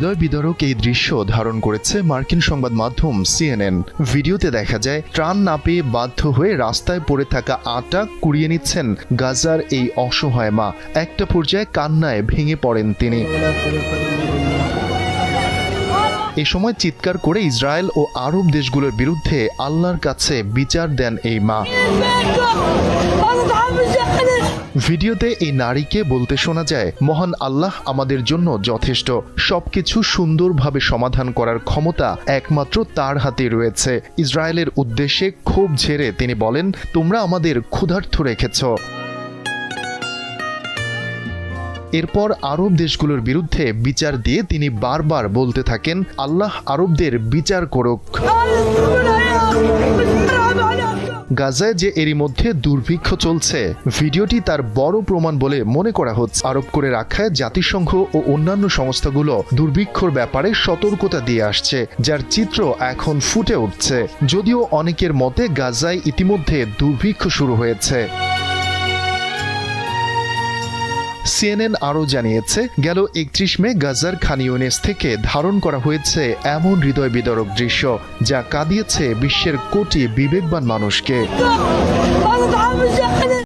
হৃদয় বিদারক এই দৃশ্য ধারণ করেছে মার্কিন সংবাদ মাধ্যম সিএনএন। ভিডিওতে দেখা যায়, ত্রাণ না পেয়ে বাধ্য হয়ে রাস্তায় পড়ে থাকা আটা কুড়িয়ে নিচ্ছেন গাজার এই অসহায় মা। একটা পর্যায়ে কান্নায় ভেঙে পড়েন তিনি। এ সময় চিৎকার করে ইসরায়েল ও আরব দেশগুলোর বিরুদ্ধে আল্লাহর কাছে বিচার দেন এই মা। ভিডিওতে এই নারীকে বলতে শোনা যায় মহান আল্লাহ আমাদের জন্য যথেষ্ট সবকিছু সুন্দরভাবে সমাধান করার ক্ষমতা একমাত্র তার হাতে রয়েছে ইসরায়েলের উদ্দেশ্যে ক্ষোভ ঝেড়ে তিনি বলেন তোমরা আমাদের ক্ষুধার্থ রেখেছ এরপর আরব দেশগুলোর বিরুদ্ধে বিচার দিয়ে তিনি বারবার বলতে থাকেন আল্লাহ আরবদের বিচার করুক গাজায় যে এরই মধ্যে দুর্ভিক্ষ চলছে, ভিডিওটি তার বড় প্রমাণ বলে মনে করা হচ্ছে। আরোপ করে রাখায় জাতিসংঘ ও অন্যান্য সংস্থাগুলো দুর্ভিক্ষর ব্যাপারে সতর্কতা দিয়ে আসছে, যার চিত্র এখন ফুটে উঠছে। যদিও অনেকের মতে, গাজায় ইতিমধ্যে দুর্ভিক্ষ শুরু হয়েছে। সিএনএন আরও জানিয়েছে, গেল একত্রিশ মে গাজার খানিউনেস থেকে ধারণ করা হয়েছে এমন হৃদয় বিদরক দৃশ্য, যা কাঁদিয়েছে বিশ্বের কোটি বিবেকবান মানুষকে।